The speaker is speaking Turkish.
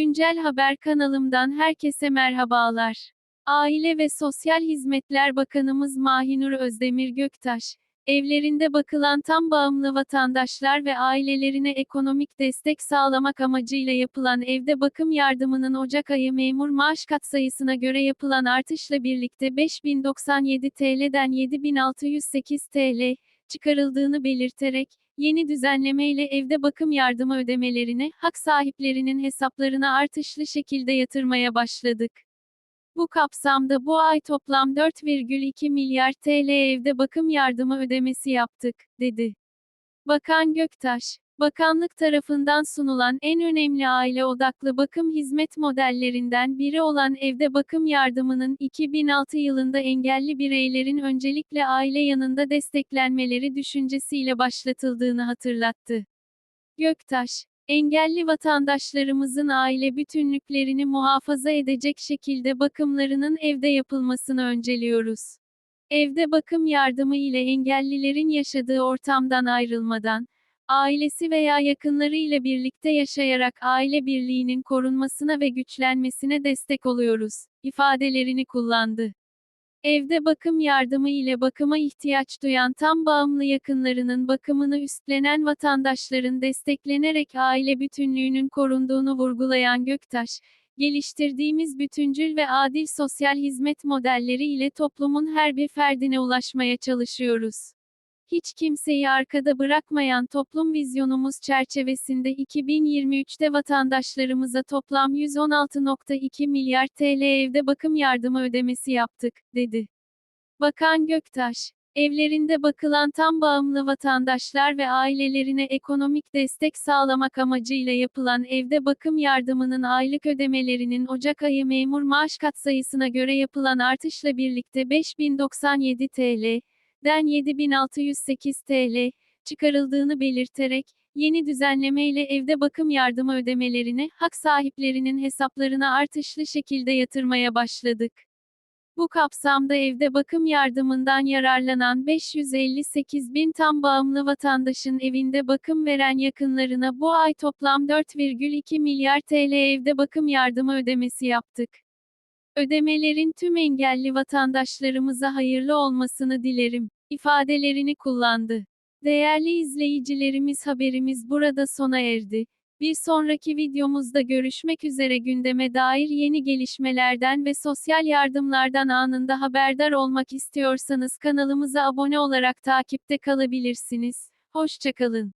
Güncel Haber kanalımdan herkese merhabalar. Aile ve Sosyal Hizmetler Bakanımız Mahinur Özdemir Göktaş, evlerinde bakılan tam bağımlı vatandaşlar ve ailelerine ekonomik destek sağlamak amacıyla yapılan evde bakım yardımının Ocak ayı memur maaş katsayısına göre yapılan artışla birlikte 5097 TL'den 7608 TL çıkarıldığını belirterek, Yeni düzenlemeyle evde bakım yardımı ödemelerini hak sahiplerinin hesaplarına artışlı şekilde yatırmaya başladık. Bu kapsamda bu ay toplam 4,2 milyar TL evde bakım yardımı ödemesi yaptık, dedi. Bakan Göktaş, Bakanlık tarafından sunulan en önemli aile odaklı bakım hizmet modellerinden biri olan evde bakım yardımının 2006 yılında engelli bireylerin öncelikle aile yanında desteklenmeleri düşüncesiyle başlatıldığını hatırlattı. Göktaş, engelli vatandaşlarımızın aile bütünlüklerini muhafaza edecek şekilde bakımlarının evde yapılmasını önceliyoruz. Evde bakım yardımı ile engellilerin yaşadığı ortamdan ayrılmadan, ailesi veya yakınlarıyla birlikte yaşayarak aile birliğinin korunmasına ve güçlenmesine destek oluyoruz, ifadelerini kullandı. Evde bakım yardımı ile bakıma ihtiyaç duyan tam bağımlı yakınlarının bakımını üstlenen vatandaşların desteklenerek aile bütünlüğünün korunduğunu vurgulayan Göktaş, geliştirdiğimiz bütüncül ve adil sosyal hizmet modelleri ile toplumun her bir ferdine ulaşmaya çalışıyoruz. Hiç kimseyi arkada bırakmayan toplum vizyonumuz çerçevesinde 2023'te vatandaşlarımıza toplam 116.2 milyar TL evde bakım yardımı ödemesi yaptık, dedi. Bakan Göktaş, evlerinde bakılan tam bağımlı vatandaşlar ve ailelerine ekonomik destek sağlamak amacıyla yapılan evde bakım yardımının aylık ödemelerinin Ocak ayı memur maaş katsayısına göre yapılan artışla birlikte 5097 TL, den 7608 TL çıkarıldığını belirterek, yeni düzenlemeyle evde bakım yardımı ödemelerini hak sahiplerinin hesaplarına artışlı şekilde yatırmaya başladık. Bu kapsamda evde bakım yardımından yararlanan 558 bin tam bağımlı vatandaşın evinde bakım veren yakınlarına bu ay toplam 4,2 milyar TL evde bakım yardımı ödemesi yaptık. Ödemelerin tüm engelli vatandaşlarımıza hayırlı olmasını dilerim, ifadelerini kullandı. Değerli izleyicilerimiz haberimiz burada sona erdi. Bir sonraki videomuzda görüşmek üzere gündeme dair yeni gelişmelerden ve sosyal yardımlardan anında haberdar olmak istiyorsanız kanalımıza abone olarak takipte kalabilirsiniz. Hoşçakalın.